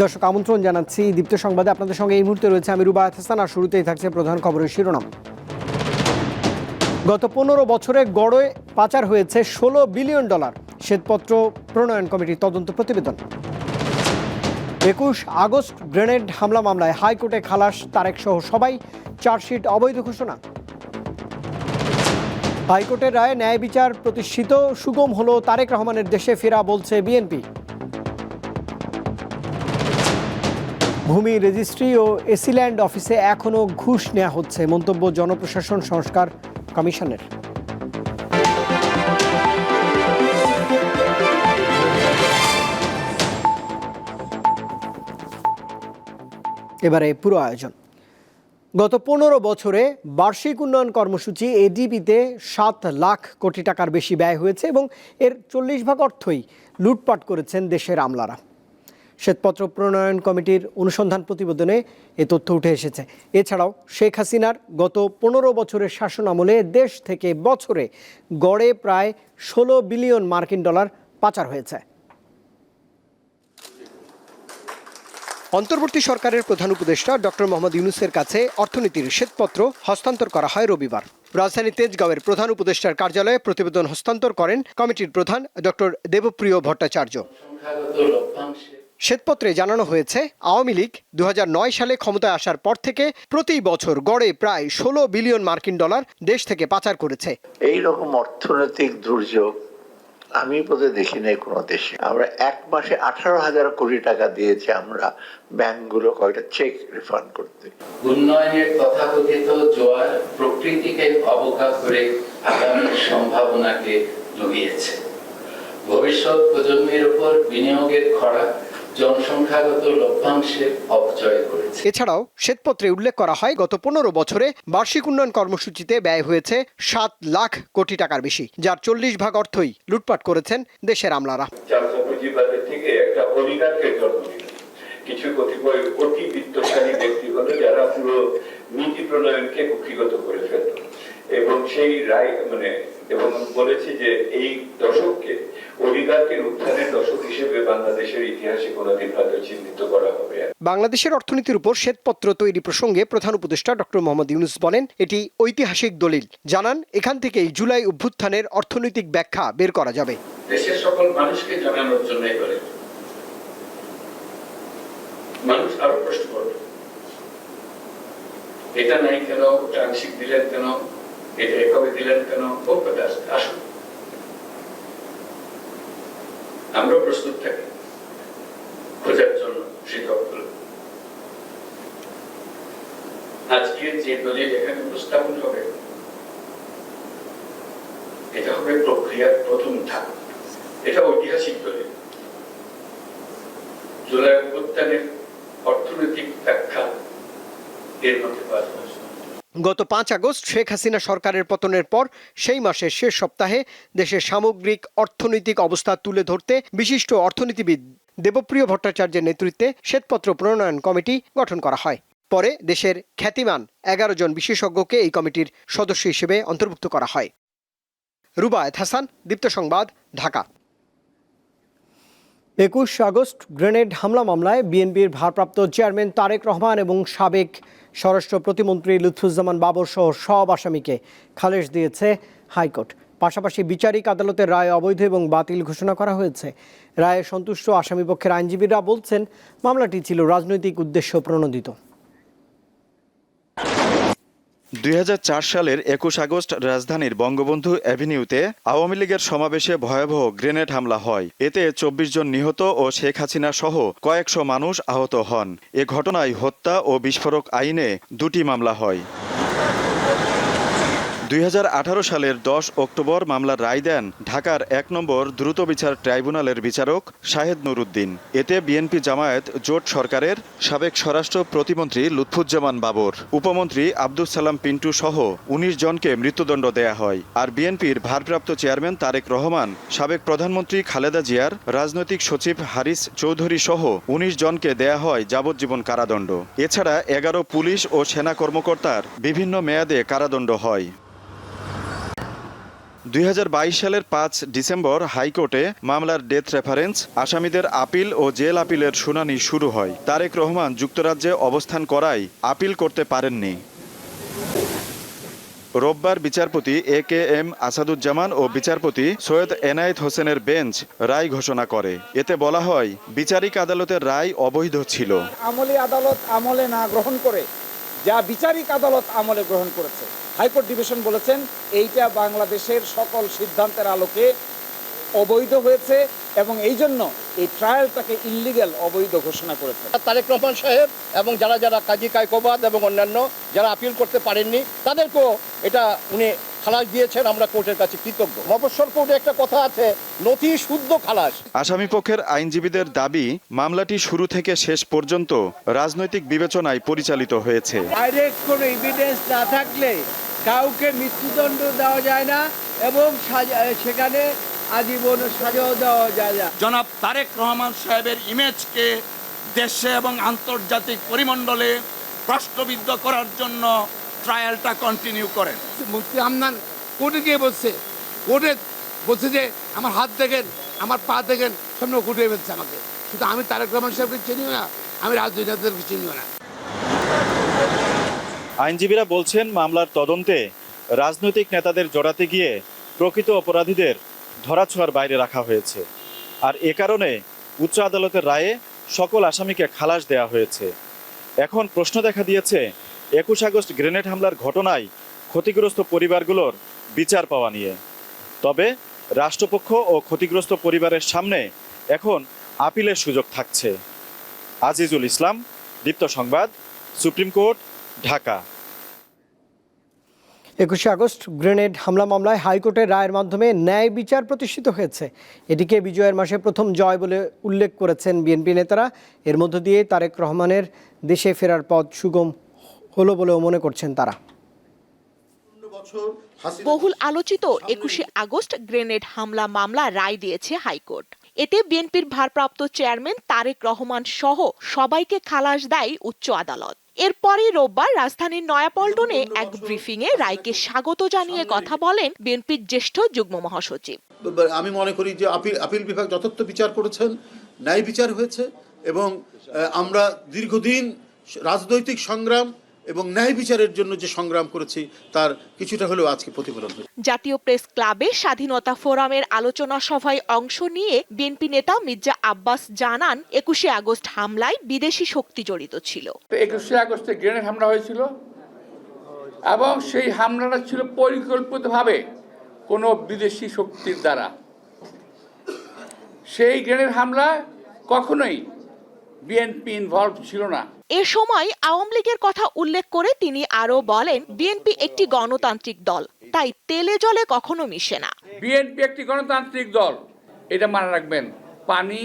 দর্শক, আমন্ত্রণ জানাচ্ছি দীপ্ত সংবাদে। আপনাদের সঙ্গে এই মুহূর্তে রয়েছে আমি রুবায়ত হাসান আর শুরুতেই থাকছে প্রধান খবরের শিরোনাম। গত পনেরো বছরে গড়ে পাচার হয়েছে ষোলো বিলিয়ন ডলার। শ্বেতপত্র প্রণয়ন কমিটির তদন্ত প্রতিবেদন। একুশ আগস্ট গ্রেনেড হামলা মামলায় হাইকোর্টে খালাস তারেক সহ সবাই চার্জশিট অবৈধ ঘোষণা। হাইকোর্টের রায়ে ন্যায় বিচার প্রতিষ্ঠিত, সুগম হলো তারেক রহমানের দেশে ফেরা বলছে বিএনপি। ভূমি রেজিস্ট্রি ও এসিল্যান্ড অফিসে এখনও ঘুষ নেওয়া হচ্ছে। মন্তব্য জনপ্রশাসন সংস্কার কমিশনের। এবারে পুরো আয়োজন। গত পনেরো বছরে বার্ষিক উন্নয়ন কর্মসূচি এডিপিতে সাত লাখ কোটি টাকার বেশি ব্যয় হয়েছে এবং এর চল্লিশ ভাগ অর্থই লুটপাট করেছেন দেশের আমলারা। শ্বেতপত্র প্রণয়ন কমিটির অনুসন্ধান প্রতিবেদনে এ তথ্য উঠে এসেছে। এছাড়াও শেখ হাসিনার গত পনেরো বছরের শাসন আমলে দেশ থেকে বছরে গড়ে প্রায় ষোলো বিলিয়ন মার্কিন ডলার পাচার হয়েছে। অন্তর্বর্তী সরকারের প্রধান উপদেষ্টা ডক্টর মোহাম্মদ ইউনুসের কাছে অর্থনীতির শ্বেতপত্র হস্তান্তর করা হয় রবিবার। রাজধানী তেজগাঁওয়ের প্রধান উপদেষ্টার কার্যালয়ে প্রতিবেদন হস্তান্তর করেন কমিটির প্রধান ডক্টর দেবপ্রিয় ভট্টাচার্য। শ্বেতপত্রে জানানো হয়েছে আওয়ামী লীগ দু সালে ক্ষমতায় আসার পর থেকে প্রতি বছর গড়ে প্রায় ষোলো বিলিয়ন মার্কিন ডলার দেশ থেকে পাচার করেছে। এই রকম অর্থনৈতিক দুর্যোগ আমি বোধহয় দেখি নাই কোনো দেশে। আমরা এক মাসে আঠারো হাজার কোটি টাকা দিয়েছি আমরা ব্যাংকগুলো কয়টা চেক রিফান্ড করতে। উন্নয়নের তথাকথিত জোয়ার প্রকৃতিকে অবজ্ঞা করে আগামীর সম্ভাবনাকে ডুবিয়েছে ভবিষ্যৎ প্রজন্মের উপর বিনিয়োগের খরা জনসংখ্যাগত লভ্যাংশের অপচয় করেছে। এছাড়াও শ্বেতপত্রে উল্লেখ করা হয় গত পনেরো বছরে বার্ষিক উন্নয়ন কর্মসূচিতে ব্যয় হয়েছে সাত লাখ কোটি টাকার বেশি যার চল্লিশ ভাগ অর্থই লুটপাট করেছেন দেশের আমলারা। থেকে একটা অলিগারকের জন্ম কিছু কতিপয় অতি বিত্তশালী ব্যক্তি হলো যারা পুরো নীতি প্রণয়নকে কক্ষিগত করে ফেলত। এবং সেই রায় মানে এবং বলেছে যে এই দশককে অলিগারকের উত্থানের দশক হিসেবে বাংলাদেশের ইতিহাসে কোনোদিন হয়তো চিহ্নিত করা হবে বাংলাদেশের অর্থনীতির উপর শ্বেতপত্র তৈরি প্রসঙ্গে প্রধান উপদেষ্টা ডক্টর মোহাম্মদ ইউনুস বলেন এটি ঐতিহাসিক দলিল। জানান এখান থেকেই জুলাই অভ্যুত্থানের অর্থনৈতিক ব্যাখ্যা বের করা যাবে। দেশের সকল মানুষকে জানানোর জন্য করে মানুষ আরও প্রশ্ন করবে। এটা নাই কেন ওটা আংশিক দিলেন কেন? এটা এভাবে দিলেন কেন? কথা আসুন। আমরাও প্রস্তুত থাকি। খোঁজার জন্য শিক্ষকগুলো আজকে যে দলিল এখানে উপস্থাপন হবে, এটা হবে প্রক্রিয়ার প্রথম ধাপ। এটা ঐতিহাসিক দলিল। জুলাই অভ্যুত্থানের অর্থনৈতিক ব্যাখ্যা এর মধ্যে পাওয়া যাবে গত পাঁচ আগস্ট শেখ হাসিনা সরকারের পতনের পর সেই মাসের শেষ সপ্তাহে দেশের সামগ্রিক অর্থনৈতিক অবস্থা তুলে ধরতে বিশিষ্ট অর্থনীতিবিদ দেবপ্রিয় ভট্টাচার্যের নেতৃত্বে শ্বেতপত্র প্রণয়ন কমিটি গঠন করা হয়। পরে দেশের খ্যাতিমান এগারো জন বিশেষজ্ঞকে এই কমিটির সদস্য হিসেবে অন্তর্ভুক্ত করা হয়। রুবায়ত হাসান, দীপ্ত সংবাদ, ঢাকা। একুশ আগস্ট গ্রেনেড হামলা মামলায় বিএনপির ভারপ্রাপ্ত চেয়ারম্যান তারেক রহমান এবং সাবেক স্বরাষ্ট্র প্রতিমন্ত্রী লুৎফুজ্জামান বাবর সহ সব আসামিকে খালেজ দিয়েছে হাইকোর্ট। পাশাপাশি বিচারিক আদালতের রায় অবৈধ এবং বাতিল ঘোষণা করা হয়েছে। রায়ে সন্তুষ্ট আসামিপক্ষের আইনজীবীরা বলছেন, মামলাটি ছিল রাজনৈতিক উদ্দেশ্য প্রণোদিত। দুই হাজার চার সালের একুশ আগস্ট রাজধানীর বঙ্গবন্ধু অ্যাভিনিউতে আওয়ামী লীগের সমাবেশে ভয়াবহ গ্রেনেড হামলা হয়। এতে চব্বিশ জন নিহত ও শেখ হাসিনা সহ কয়েকশো মানুষ আহত হন। এ ঘটনায় হত্যা ও বিস্ফোরক আইনে দুটি মামলা হয়। দুই হাজার আঠারো সালের দশ অক্টোবর মামলার রায় দেন ঢাকার এক নম্বর দ্রুত বিচার ট্রাইব্যুনালের বিচারক শাহেদ নুরুদ্দিন। এতে বিএনপি জামায়াত জোট সরকারের সাবেক স্বরাষ্ট্র প্রতিমন্ত্রী লুৎফুজ্জামান বাবর, উপমন্ত্রী আব্দুল সালাম পিন্টু সহ উনিশ জনকে মৃত্যুদণ্ড দেয়া হয়। আর বিএনপির ভারপ্রাপ্ত চেয়ারম্যান তারেক রহমান, সাবেক প্রধানমন্ত্রী খালেদা জিয়ার রাজনৈতিক সচিব হারিস চৌধুরী সহ উনিশ জনকে দেয়া হয় যাবজ্জীবন কারাদণ্ড। এছাড়া এগারো পুলিশ ও সেনা কর্মকর্তার বিভিন্ন মেয়াদে কারাদণ্ড হয়। দুই হাজার বাইশ সালের পাঁচ ডিসেম্বর হাইকোর্টে মামলার ডেথ রেফারেন্স, আসামিদের আপিল ও জেল আপিলের শুনানি শুরু হয়। তারেক রহমান যুক্তরাজ্যে অবস্থান করায় আপিল করতে পারেননি। রোববার বিচারপতি এ কে এম আসাদুজ্জামান ও বিচারপতি সৈয়দ এনায়েত হোসেনের বেঞ্চ রায় ঘোষণা করে। এতে বলা হয়, বিচারিক আদালতের রায় অবৈধ ছিল। আমলি আদালত আমলে না গ্রহণ করে, যা বিচারিক আদালত আমলে গ্রহণ করেছে। হাইকোর্ট ডিভিশন বলেছেন, এইটা বাংলাদেশের সকল সিদ্ধান্তের আলোকে অবৈধ হয়েছে এবং এই জন্য এই ট্রায়ালটাকে ইলিগাল অবৈধ ঘোষণা করেছে। তারেক রহমান সাহেব এবং যারা যারা কাজী কায়কোবাদ এবং অন্যান্য যারা আপিল করতে পারেননি, তাদেরকেও এটা উনি খালাস দিয়েছেন আমরা কোর্টের কাছে কৃতজ্ঞ। মফস্বল কোর্টে একটা কথা আছে নথি শুদ্ধ খালাস। আসামিপক্ষের আইনজীবীদের দাবি মামলাটি শুরু থেকে শেষ পর্যন্ত রাজনৈতিক বিবেচনায় পরিচালিত হয়েছে। ডাইরেক্ট কোনো এভিডেন্স না থাকলে কাউকে মৃত্যুদণ্ড দেওয়া যায় না এবং সেখানে আজীবন সাজাও দেওয়া যায় না। জনাব তারেক রহমান সাহেবের ইমেজকে দেশে এবং আন্তর্জাতিক পরিমণ্ডলে প্রশ্নবিদ্ধ করার জন্য ট্রায়ালটা কন্টিনিউ করেন। মুফতি আমনান কোর্টে গিয়ে বলছে কোর্টে বলছে যে আমার হাত দেখেন আমার পা দেখেন সামনে কোর্টে ফেলছে আমাকে। কিন্তু আমি তারেক রহমান সাহেবকে চিনিও না আমি রাজনীতিদেরকে চিনিও না। আইনজীবীরা বলছেন মামলার তদন্তে রাজনৈতিক নেতাদের জড়াতে গিয়ে প্রকৃত অপরাধীদের ধরাছোঁয়ার বাইরে রাখা হয়েছে। আর এ কারণে উচ্চ আদালতের রায়ে সকল আসামিকে খালাস দেয়া হয়েছে। এখন প্রশ্ন দেখা দিয়েছে একুশ আগস্ট গ্রেনেড হামলার ঘটনায় ক্ষতিগ্রস্ত পরিবারগুলোর বিচার পাওয়া নিয়ে। তবে রাষ্ট্রপক্ষ ও ক্ষতিগ্রস্ত পরিবারের সামনে এখন আপিলের সুযোগ থাকছে। আজিজুল ইসলাম, দীপ্ত সংবাদ, সুপ্রিম কোর্ট, ঢাকা। একুশে আগস্ট গ্রেনেড হামলা মামলায় হাইকোর্টের রায়ের মাধ্যমে ন্যায় বিচার প্রতিষ্ঠিত হয়েছে। এটিকে বিজয়ের মাসে প্রথম জয় বলে উল্লেখ করেছেন বিএনপি নেতারা। এর মধ্য দিয়ে তারেক রহমানের দেশে ফেরার পথ সুগম হলো বলেও মনে করছেন তারা। বহুল আলোচিত একুশে আগস্ট গ্রেনেড হামলা মামলা রায় দিয়েছে হাইকোর্ট। এতে বিএনপির ভারপ্রাপ্ত চেয়ারম্যান তারেক রহমান সহ সবাইকে খালাস দেয় উচ্চ আদালত। এরপরই রোববার রাজধানীর নয়াপল্টনে এক ব্রিফিংয়ে রায়কে স্বাগত জানিয়ে কথা বলেন বিএনপির জ্যেষ্ঠ যুগ্ম মহাসচিব। আমি মনে করি যে আপিল আপিল বিভাগ যথার্থ বিচার করেছেন ন্যায় বিচার হয়েছে এবং আমরা দীর্ঘদিন রাজনৈতিক সংগ্রাম এবং ন্যায় বিচারের জন্য যে সংগ্রাম করেছি তার কিছুটা হলেও আজকে প্রতিফলন হয়েছে। জাতীয় প্রেস ক্লাবে স্বাধীনতা ফোরামের আলোচনা সভায় অংশ নিয়ে বিএনপি নেতা মির্জা আব্বাস জানান একুশে আগস্ট হামলায় বিদেশি শক্তি জড়িত ছিল। একুশে আগস্টে গ্রেনেড হামলা হয়েছিল এবং সেই হামলাটা ছিল পরিকল্পিতভাবে কোনো বিদেশি শক্তির দ্বারা। সেই গ্রেনেড হামলা কখনোই বিএনপি ইনভলভ ছিল না। এ সময় আওয়ামী লীগের কথা উল্লেখ করে তিনি আরও বলেন বিএনপি একটি গণতান্ত্রিক দল তাই তেলে জলে কখনো মিশে না। বিএনপি একটি গণতান্ত্রিক দল এটা মনে রাখবেন। পানি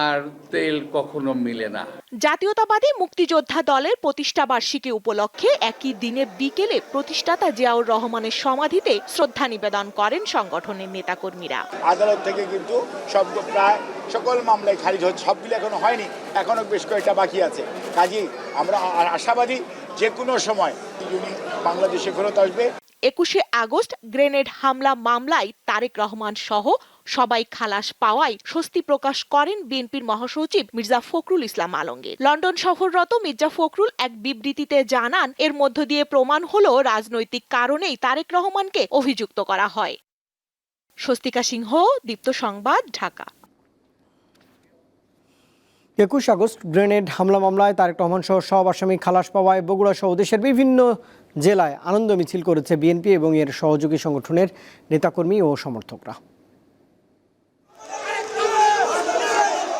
আর তেল কখনো মিলে না। জাতীয়তাবাদী মুক্তিযোদ্ধা দলের প্রতিষ্ঠা বার্ষিকী উপলক্ষে একই দিনে বিকেলে প্রতিষ্ঠাতা জিয়াউর রহমানের সমাধিতে শ্রদ্ধা নিবেদন করেন সংগঠনের নেতাকর্মীরা। আদালত থেকে কিন্তু সব প্রায় সকল মামলায় খারিজ হচ্ছে সবগুলো এখনও হয়নি এখনও বেশ কয়েকটা বাকি আছে। কাজেই আমরা আশাবাদী যে কোনো সময় বাংলাদেশে ফেরত আসবে। একুশে আগস্ট গ্রেনেড হামলা মামলায় তারেক রহমান সহ সবাই খালাস পাওয়ায় স্বস্তি প্রকাশ করেন বিএনপির মহাসচিব মির্জা ফখরুল ইসলাম আলমগীর। লন্ডন সফররত মির্জা ফখরুল এক বিবৃতিতে জানান, এর মধ্য দিয়ে প্রমাণ হলো রাজনৈতিক কারণেই তারেক রহমানকে অভিযুক্ত করা হয়। স্বস্তিকা সিংহ, দীপ্ত সংবাদ, ঢাকা। একুশ আগস্ট গ্রেনেড হামলা মামলায় তারেক রহমান সহ সব আসামি খালাস পাওয়ায় বগুড়া সহ দেশের বিভিন্ন জেলায় আনন্দ মিছিল করেছে বিএনপি এবং এর সহযোগী সংগঠনের নেতাকর্মী ও সমর্থকরা।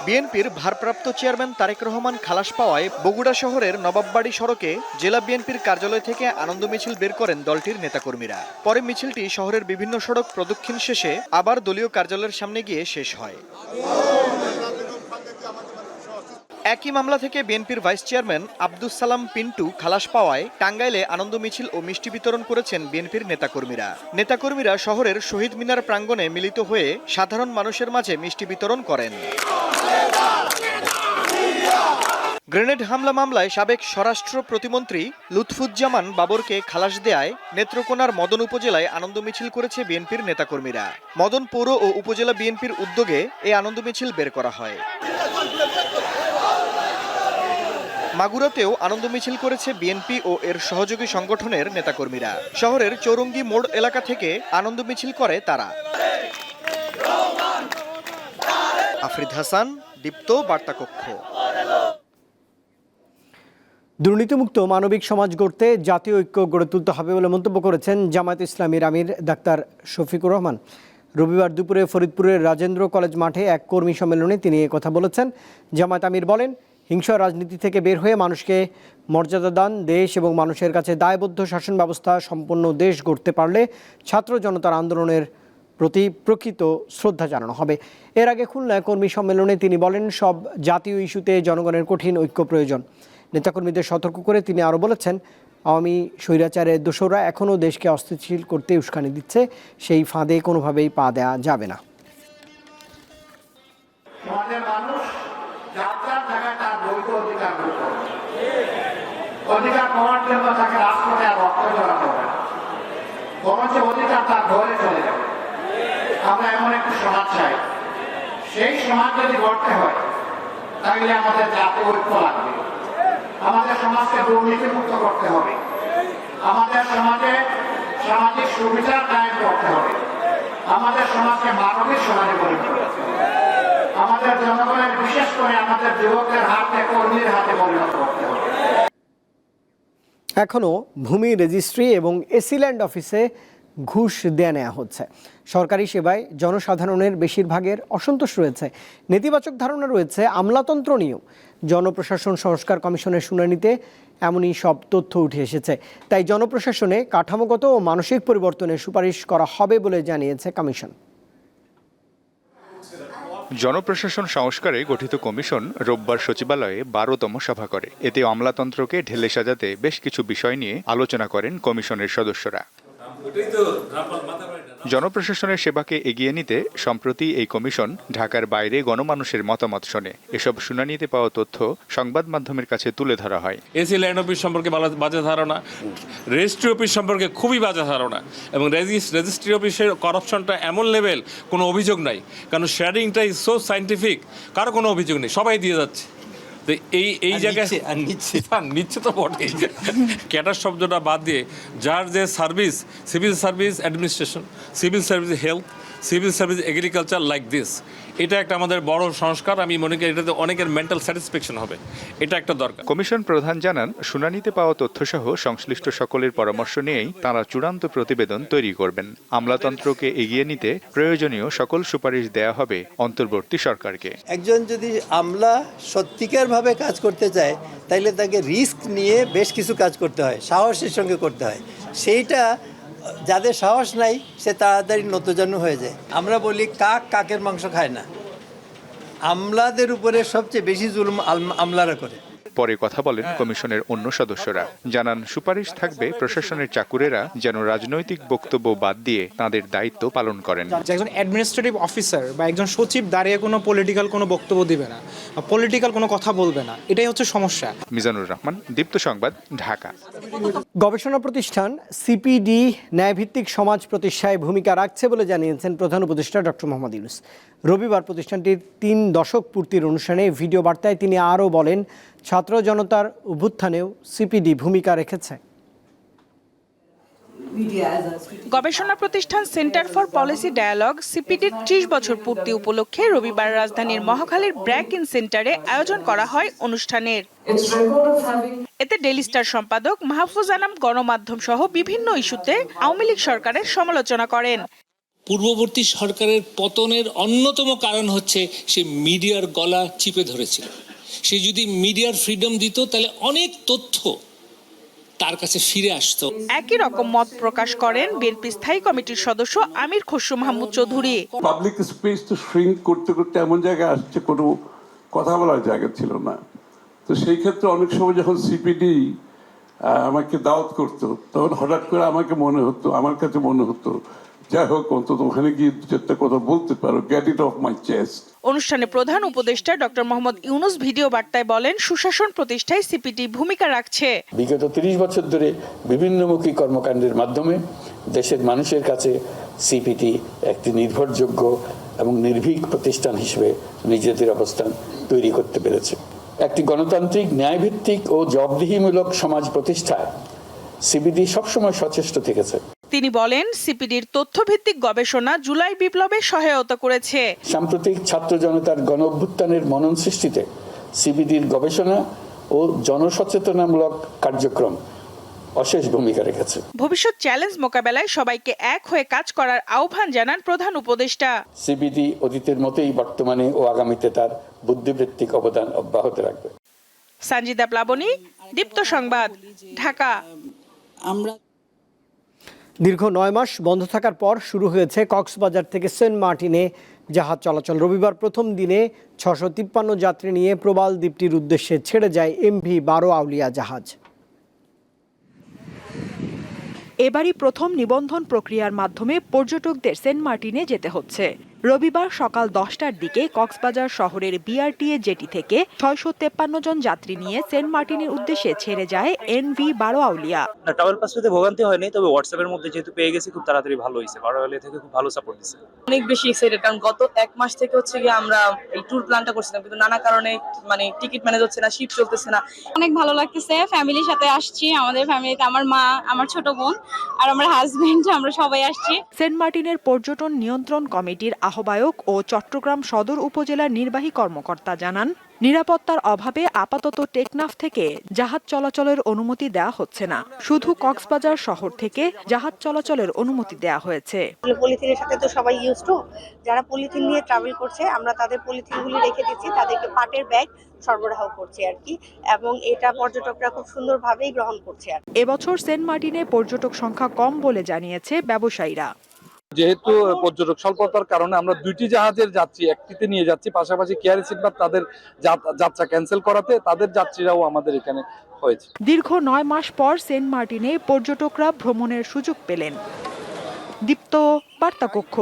বিএনপির ভারপ্রাপ্ত চেয়ারম্যান তারেক রহমান খালাস পাওয়ায় বগুড়া শহরের নবাববাড়ি সড়কে জেলা বিএনপির কার্যালয় থেকে আনন্দ মিছিল বের করেন দলটির নেতাকর্মীরা। পরে মিছিলটি শহরের বিভিন্ন সড়ক প্রদক্ষিণ শেষে আবার দলীয় কার্যালয়ের সামনে গিয়ে শেষ হয়। একই মামলা থেকে বিএনপির ভাইস চেয়ারম্যান আব্দুস সালাম পিন্টু খালাস পাওয়ায় টাঙ্গাইলে আনন্দ মিছিল ও মিষ্টি বিতরণ করেছেন বিএনপির নেতাকর্মীরা। নেতাকর্মীরা শহরের শহীদ মিনার প্রাঙ্গণে মিলিত হয়ে সাধারণ মানুষের মাঝে মিষ্টি বিতরণ করেন। গ্রেনেড হামলা মামলায় সাবেক স্বরাষ্ট্র প্রতিমন্ত্রী লুৎফুজ্জামান বাবরকে খালাস দেয়ায় নেত্রকোনার মদন উপজেলায় আনন্দ মিছিল করেছে বিএনপির নেতাকর্মীরা। মদন পৌর ও উপজেলা বিএনপির উদ্যোগে এই আনন্দ মিছিল বের করা হয়। মাগুরাতেও আনন্দ মিছিল করেছে বিএনপি ও এর সহযোগী সংগঠনের নেতাকর্মীরা। শহরের চৌরঙ্গি মোড় এলাকা থেকে আনন্দ মিছিল করে তারা। আফরিদ হাসান, দীপ্ত বার্তা কক্ষ দুর্নীতিমুক্ত মানবিক সমাজ গড়তে জাতীয় ঐক্য গড়ে তুলতে হবে বলে মন্তব্য করেছেন জামায়াত ইসলামীর আমির ডাক্তার শফিকুর রহমান। রবিবার দুপুরে ফরিদপুরের রাজেন্দ্র কলেজ মাঠে এক কর্মী সম্মেলনে তিনি কথা বলেছেন। জামায়াত আমির বলেন হিংসা রাজনীতি থেকে বের হয়ে মানুষকে মর্যাদা দান, দেশ এবং মানুষের কাছে দায়বদ্ধ শাসন ব্যবস্থা সম্পন্ন দেশ গড়তে পারলে ছাত্র জনতার আন্দোলনের প্রতি প্রকৃত শ্রদ্ধা জানানো হবে। এর আগে খুলনায় কর্মী সম্মেলনে তিনি বলেন, সব জাতীয় ইস্যুতে জনগণের কঠিন ঐক্য প্রয়োজন। নেতাকর্মীদের সতর্ক করে তিনি আরও বলেছেন, আওয়ামী স্বৈরাচারের দোসররা এখনও দেশকে অস্থিতিশীল করতে উস্কানি দিচ্ছে, সেই ফাঁদে কোনোভাবেই পা দেওয়া যাবে না। সেই সমাজ যদি গড়তে হয়, তাহলে আমাদের জাতীয় ঐক্য লাগবে। আমাদের সমাজকে দুর্নীতিমুক্ত করতে হবে। আমাদের সমাজে সামাজিক সুবিচার কায়েম করতে হবে। আমাদের সমাজকে মানবিক সমাজে পরিণত করতে হবে। আমাদের জনগণের, বিশেষ করে আমাদের যুবকদের হাতে, কর্মীর হাতে পরিণত করতে হবে। এখনও ভূমি রেজিস্ট্রি এবং এসিল্যান্ড অফিসে ঘুষ দেয়া নেওয়া হচ্ছে। সরকারি সেবায় জনসাধারণের বেশিরভাগের অসন্তোষ রয়েছে। নেতিবাচক ধারণা রয়েছে আমলাতন্ত্র নিয়েও। জনপ্রশাসন সংস্কার কমিশনের শুনানিতে এমনই সব তথ্য উঠে এসেছে। তাই জনপ্রশাসনে কাঠামোগত ও মানসিক পরিবর্তনের সুপারিশ করা হবে বলে জানিয়েছে কমিশন। জনপ্রশাসন সংস্কারে গঠিত কমিশন রোববার সচিবালয়ে বারোতম সভা করে। এতে আমলাতন্ত্রকে ঢেলে সাজাতে বেশ কিছু বিষয় নিয়ে আলোচনা করেন কমিশনের সদস্যরা। জনপ্রশাসনের সেবাকে এগিয়ে নিতে সম্প্রতি এই কমিশন ঢাকার বাইরে গণমানুষের মতামত শোনে। এসব শুনানিতে পাওয়া তথ্য সংবাদ মাধ্যমের কাছে তুলে ধরা হয়। এসি ল্যান্ড অফিস সম্পর্কে বাজে ধারণা, রেজিস্ট্রি অফিস সম্পর্কে খুবই বাজে ধারণা এবং রেজিস্ট্রি অফিসের করাপশনটা এমন লেভেল কোনো অভিযোগ নাই। কারণ শেয়ারিংটা ইজ সো সাইন্টিফিক কারও কোনো অভিযোগ নেই, সবাই দিয়ে যাচ্ছে। তো এই এই জায়গায় নিচ্ছে নিচ্ছে তো বটেই। ক্যাটার শব্দটা বাদ দিয়ে যার যে service civil service administration civil service health civil service agriculture like this. এটা একটা আমাদের বড় সংস্কার আমি মনে করি এটাতে অনেকের মেন্টাল স্যাটিসফ্যাকশন হবে। এটা একটা দরকার। কমিশন প্রধান জানান শুনানিতে পাওয়া তথ্যসহ সংশ্লিষ্ট সকলের পরামর্শ নিয়েই তারা চূড়ান্ত প্রতিবেদন তৈরি করবেন। আমলাতন্ত্রকে এগিয়ে নিতে প্রয়োজনীয় সকল সুপারিশ দেয়া হবে অন্তর্বর্তী সরকারকে। একজন যদি আমলা সত্যিকারভাবে কাজ করতে চায় তাইলে তাকে রিস্ক নিয়ে বেশ কিছু কাজ করতে হয় সাহসের সঙ্গে করতে হয়। সেইটা যাদের সাহস নাই, সে তাড়াতাড়ি নতজানু হয়ে যায়। আমরা বলি, কাক কাকের মাংস খায় না। আমলাদের উপরে সবচেয়ে বেশি জুলুম আমলারা করে। পরে কথা বলেন কমিশনের অন্য সদস্যরা। জানান সুপারিশ থাকবে প্রশাসনের চাকুরেরা যেন রাজনৈতিক বক্তব্য বাদ দিয়ে তাদের দায়িত্ব পালন করেন। একজন অ্যাডমিনিস্ট্রেটিভ অফিসার বা একজন সচিব দাঁড়িয়ে কোনো পলিটিক্যাল কোনো বক্তব্য দিবে না পলিটিক্যাল কোনো কথা বলবে না এটাই হচ্ছে সমস্যা। মিজানুর রহমান দীপ্ত সংবাদ ঢাকা। গবেষণা প্রতিষ্ঠান সিপিডি ন্যায়ভিত্তিক সমাজ প্রতিষ্ঠায় ভূমিকা রাখছে বলে জানিয়েছেন প্রধান উপদেষ্টা ডক্টর মোহাম্মদ ইউনুস। রবিবার প্রতিষ্ঠানটির তিন দশক পূর্তির অনুষ্ঠানে ভিডিও বার্তায় তিনি আরও বলেন ছাত্র জনতার অভ্যুত্থানেও সিপিডি ভূমিকা রেখেছে। গবেষণা প্রতিষ্ঠান সেন্টার ফর পলিসি ডায়ালগ সিপিডির ত্রিশ বছর পূর্তি উপলক্ষে রবিবার রাজধানীর মহাখালীর ব্র্যাক ইন সেন্টারে আয়োজন করা হয় অনুষ্ঠানের। এতে ডেলি স্টার সম্পাদক মাহফুজ আনাম গণমাধ্যম সহ বিভিন্ন ইস্যুতে আওয়ামী লীগ সরকারের সমালোচনা করেন। পূর্ববর্তী সরকারের পতনের অন্যতম কারণ হচ্ছে সে মিডিয়ার গলা চিপে ধরেছিল। সে যদি মিডিয়ার ফ্রিডম দিত তাহলে অনেক তথ্য তার কাছে ফিরে আসতো। একই রকম মত প্রকাশ করেন বিএনপি স্থায়ী কমিটির সদস্য আমির খসরু মাহমুদ চৌধুরী। পাবলিক স্পেস তো শ্রিঙ্ক করতে করতে এমন জায়গায় আসছে কোনো কথা বলার জায়গা ছিল না। তো সেই ক্ষেত্রে অনেক সময় যখন সিপিডি আমাকে দাওয়াত করতো তখন হঠাৎ করে আমাকে মনে হতো আমার কাছে মনে হতো যাই হোক অন্তত ওখানে গিয়ে দু চারটা কথা বলতে পারো। Get it off my chest অনুষ্ঠানে প্রধান উপদেষ্টা ডক্টর মোহাম্মদ ইউনুস ভিডিও বার্তায় বলেন সুশাসন প্রতিষ্ঠায় সিপিটি ভূমিকা রাখছে। বিগত তিরিশ বছর ধরে বিভিন্নমুখী কর্মকাণ্ডের মাধ্যমে দেশের মানুষের কাছে সিপিটি একটি নির্ভরযোগ্য এবং নির্ভীক প্রতিষ্ঠান হিসেবে নিজেদের অবস্থান তৈরি করতে পেরেছে। একটি গণতান্ত্রিক ন্যায়ভিত্তিক ও জবাবদিহিমূলক সমাজ প্রতিষ্ঠায় সিবিডি সবসময় সচেষ্ট থেকেছে। তিনি বলেন সিপিডির তথ্যভিত্তিক গবেষণা জুলাই বিপ্লবে সহায়তা করেছে। সাম্প্রতিক ছাত্র জনতার গণ অভ্যুত্থানের মনন সৃষ্টিতে সিবিডির গবেষণা ও জনসচেতনামূলক কার্যক্রম অশেষ ভূমিকা রেখেছে। ভবিষ্যৎ চ্যালেঞ্জ মোকাবেলায় সবাইকে এক হয়ে কাজ করার আহ্বান জানান প্রধান উপদেষ্টা। সিবিডি অতীতের মতোই বর্তমানে ও আগামীতে তার বুদ্ধিবৃত্তিক অবদান অব্যাহত রাখবে। সঞ্জিদা প্লাবনী দীপ্ত সংবাদ ঢাকা। আমরা দীর্ঘ নয় মাস বন্ধ থাকার পর শুরু হয়েছে কক্সবাজার থেকে সেন্ট মার্টিনে জাহাজ চলাচল। রবিবার প্রথম দিনে ছশো তিপ্পান্ন যাত্রী নিয়ে প্রবাল দ্বীপটির উদ্দেশ্যে ছেড়ে যায় এমভি বারো আউলিয়া জাহাজ। এবারই প্রথম নিবন্ধন প্রক্রিয়ার মাধ্যমে পর্যটকদের সেন্ট মার্টিনে যেতে হচ্ছে। রবিবার সকাল দশটার দিকে কক্সবাজার শহরের বিআরটিএ জেটি থেকে ছয়শো তেপ্পান্ন জন যাত্রী নিয়ে সেন্ট মার্টিনের উদ্দেশ্যে ছেড়ে যায় এনভি বারো আউলিয়া ট্রাভেল পাসটাতে ভোগান্তি হয়নি তবে হোয়াটসঅ্যাপের মধ্যে যেহেতু পেয়ে গেছি খুব তাড়াতাড়ি ভালো হয়েছে। বারোয়ালি থেকে খুব ভালো সাপোর্ট দিচ্ছে অনেক বেশি এক্সাইটেড কারণ গত এক মাস থেকে হচ্ছে গিয়ে আমরা এই ট্যুর প্ল্যানটা করছিলাম কিন্তু নানা কারণে মানে টিকিট ম্যানেজ হচ্ছে না শিপ চলতেছে না। অনেক ভালো লাগতেছে ফ্যামিলির সাথে আসছি আমাদের ফ্যামিলিতে আমার মা আমার ছোট বোন আর আমার হাজবেন্ড আমরা সবাই আসছি। সেন্ট মার্টিনের পর্যটন নিয়ন্ত্রণ কমিটির আহ্বায়ক ও চট্টগ্রাম সদর উপজেলার নির্বাহী কর্মকর্তা জানান নিরাপত্তার অভাবে আপাতত টেকনাফ থেকে জাহাজ চলাচলের অনুমতি দেওয়া হচ্ছে না। শুধু কক্সবাজার শহর থেকে জাহাজ চলাচলের অনুমতি দেওয়া হয়েছে। পলিথিনের সাথে তো সবাই ইউজ টু যারা পলিথিন নিয়ে ট্রাভেল করছে আমরা তাদের পলিথিনগুলি রেখে দিচ্ছি তাদেরকে পাটের ব্যাগ সরবরাহ করছি আর কি এবং এটা পর্যটকরা খুব সুন্দরভাবেই গ্রহণ করছে আর এবছর সেন্ট মার্টিনে পর্যটক সংখ্যা কম বলে জানিয়েছে ব্যবসায়ীরা। যেহেতু পর্যটক স্বল্পতার কারণে আমরা দুইটি জাহাজের যাত্রী একটিতে নিয়ে যাচ্ছি পাশাপাশি কেয়ারি সিটবার তাদের যাত্রা ক্যান্সেল করাতে তাদের যাত্রীরাও আমাদের এখানে হয়েছে। দীর্ঘ নয় মাস পর সেন্ট মার্টিনে পর্যটকরা ভ্রমণের সুযোগ পেলেন। দীপ্ত বার্তাকক্ষ।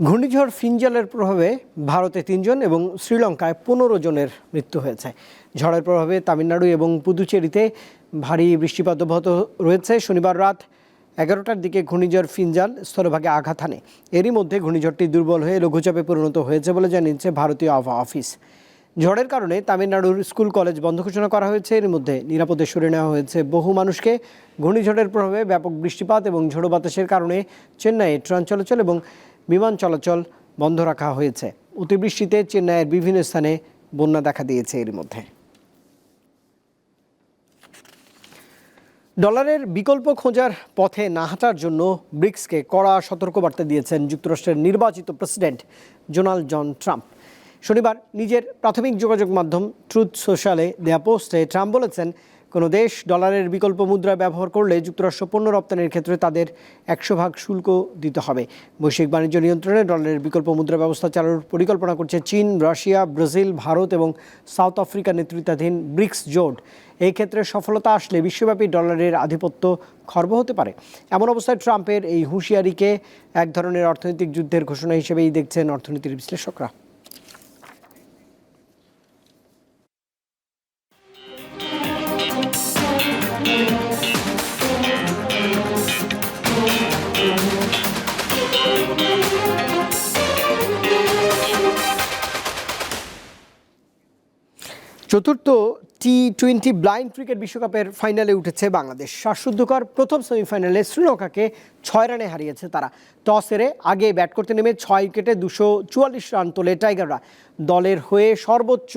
ঘূর্ণিঝড় ফিনজালের প্রভাবে ভারতে তিনজন এবং শ্রীলঙ্কায় পনেরো জনের মৃত্যু হয়েছে। ঝড়ের প্রভাবে তামিলনাড়ু এবং পুদুচেরিতে ভারী বৃষ্টিপাত অব্যাহত রয়েছে। শনিবার রাত এগারোটার দিকে ঘূর্ণিঝড় ফিনজাল স্থলভাগে আঘাত হানে। এরই মধ্যে ঘূর্ণিঝড়টি দুর্বল হয়ে লঘুচাপে পরিণত হয়েছে বলে জানিয়েছে ভারতীয় আবহাওয়া অফিস। ঝড়ের কারণে তামিলনাড়ুর স্কুল, কলেজ বন্ধ ঘোষণা করা হয়েছে। এর মধ্যে নিরাপদে সরে নেওয়া হয়েছে বহু মানুষকে। ঘূর্ণিঝড়ের প্রভাবে ব্যাপক বৃষ্টিপাত এবং ঝোড়ো বাতাসের কারণে চেন্নাইয়ে ট্রেন চলাচল এবং বিমান চলাচল বন্ধ রাখা হয়েছে। অতিবৃষ্টিতে চেন্নাইয়ের বিভিন্ন স্থানে বন্যা দেখা দিয়েছে এর মধ্যে। ডলারের বিকল্প খোঁজার পথে না হাঁটার জন্য ব্রিক্সকে কড়া সতর্কবার্তা দিয়েছেন যুক্তরাষ্ট্রের নির্বাচিত প্রেসিডেন্ট ডোনাল্ড জন ট্রাম্প। শনিবার নিজের প্রাথমিক যোগাযোগ মাধ্যম ট্রুথ সোশ্যালে দেয়া পোস্টে ট্রাম্প বলেছেন কোনো দেশ ডলারের বিকল্প মুদ্রা ব্যবহার করলে যুক্তরাষ্ট্র পণ্য রপ্তানির ক্ষেত্রে তাদের একশো ভাগ শুল্ক দিতে হবে। বৈশ্বিক বাণিজ্য নিয়ন্ত্রণে ডলারের বিকল্প মুদ্রা ব্যবস্থা চালুর পরিকল্পনা করছে চীন, রাশিয়া, ব্রাজিল, ভারত এবং সাউথ আফ্রিকা নেতৃত্বাধীন ব্রিক্স জোট। এই ক্ষেত্রে সফলতা আসলে বিশ্বব্যাপী ডলারের আধিপত্য খর্ব হতে পারে। এমন অবস্থায় ট্রাম্পের এই হুঁশিয়ারিকে এক ধরনের অর্থনৈতিক যুদ্ধের ঘোষণা হিসেবেই দেখছেন অর্থনীতির বিশ্লেষকরা। চতুর্থ টি টোয়েন্টি ব্লাইন্ড ক্রিকেট বিশ্বকাপের ফাইনালে উঠেছে বাংলাদেশ। শ্বাসরুদ্ধকর প্রথম সেমিফাইনালে শ্রীলঙ্কাকে ছয় রানে হারিয়েছে তারা। টস হেরে আগে ব্যাট করতে নেমে ছয় উইকেটে দুশো চুয়াল্লিশ রান তোলে টাইগাররা। দলের হয়ে সর্বোচ্চ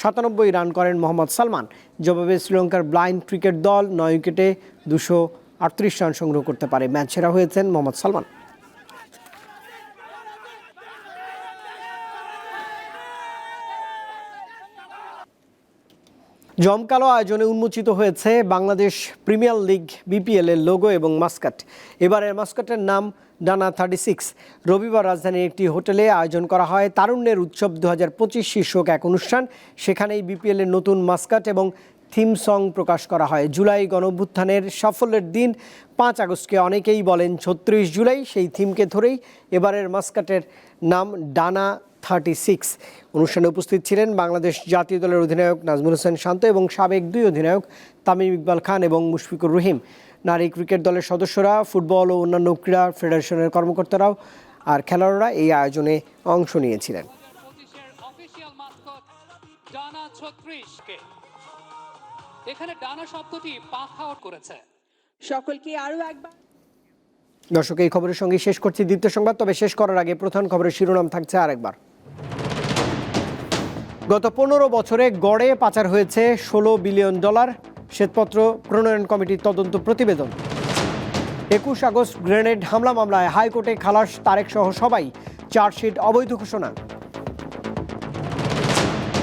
সাতানব্বই রান করেন মোহাম্মদ সালমান। জবাবে শ্রীলঙ্কার ব্লাইন্ড ক্রিকেট দল নয় উইকেটে দুশো আটত্রিশ রান সংগ্রহ করতে পারে। ম্যাচ সেরা হয়েছেন মোহাম্মদ সালমান। জমকালো আয়োজনে উন্মোচিত হয়েছে বাংলাদেশ প্রিমিয়ার লিগ, বিপিএল এর লোগো এবং মাস্কাট। এবারের মাস্কাটের নাম ডানা থার্টি সিক্স। রবিবার রাজধানীর একটি হোটেলে আয়োজন করা হয় তারুণ্যের উৎসব দু হাজার পঁচিশ শীর্ষক এক অনুষ্ঠান। সেখানেই বিপিএল এর নতুন মাস্কাট এবং থিম সং প্রকাশ করা হয়। জুলাই গণভ্যুত্থানের সাফল্যের দিন, পাঁচ আগস্টকে অনেকেই বলেন ছত্রিশ জুলাই। সেই থিমকে ধরেই এবারের মাস্কাটের নাম ডানা থার্টি সিক্স। অনুষ্ঠানে উপস্থিত ছিলেন বাংলাদেশ জাতীয় দলের অধিনায়ক নাজমুল হোসেন শান্ত এবং সাবেক দুই অধিনায়ক তামিম ইকবাল খান এবং মুশফিকুর রহিম। নারী ক্রিকেট দলের সদস্যরা ফুটবল ও অন্যান্য ক্রীড়া ফেডারেশনের কর্মকর্তারাও আর খেলোয়াড়রা এই আয়োজনে অংশ নিয়েছিলেন। ডানা ছত্রিশকে। এখানে ডানা শব্দটি পাখা করেছে। সকলকে আরও একবার দর্শক এই খবরের সঙ্গে শেষ করছি দ্বিতীয় সংবাদ তবে শেষ করার আগে প্রধান খবরের শিরোনাম থাকছে আরেকবার। গত পনেরো বছরে গড়ে পাচার হয়েছে ষোলো বিলিয়ন ডলার শ্বেতপত্র প্রণয়ন কমিটির তদন্ত প্রতিবেদন। একুশ আগস্ট গ্রেনেড হামলা মামলায় হাইকোর্টে খালাস তারেক সহ সবাই, চার্জশিট অবৈধ ঘোষণা।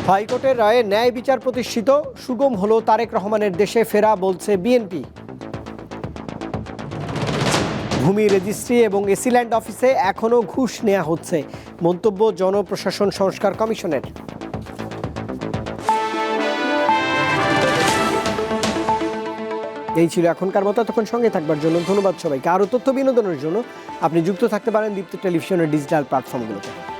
হাইকোর্টের রায়ে ন্যায় বিচার প্রতিষ্ঠিত, সুগম হল তারেক রহমানের দেশে ফেরা বলছে বিএনপি। ভূমি রেজিস্ট্রি এবং এসিল্যান্ড অফিসে এখনও ঘুষ নেওয়া হচ্ছে, মন্তব্য জনপ্রশাসন সংস্কার কমিশনের। এই ছিল এখনকার মতো, তখন সঙ্গে থাকবার জন্য ধন্যবাদ সবাইকে। আরও তথ্য বিনোদনের জন্য আপনি যুক্ত থাকতে পারেন দীপ্ত টেলিভিশনের ডিজিটাল প্ল্যাটফর্মগুলোতে।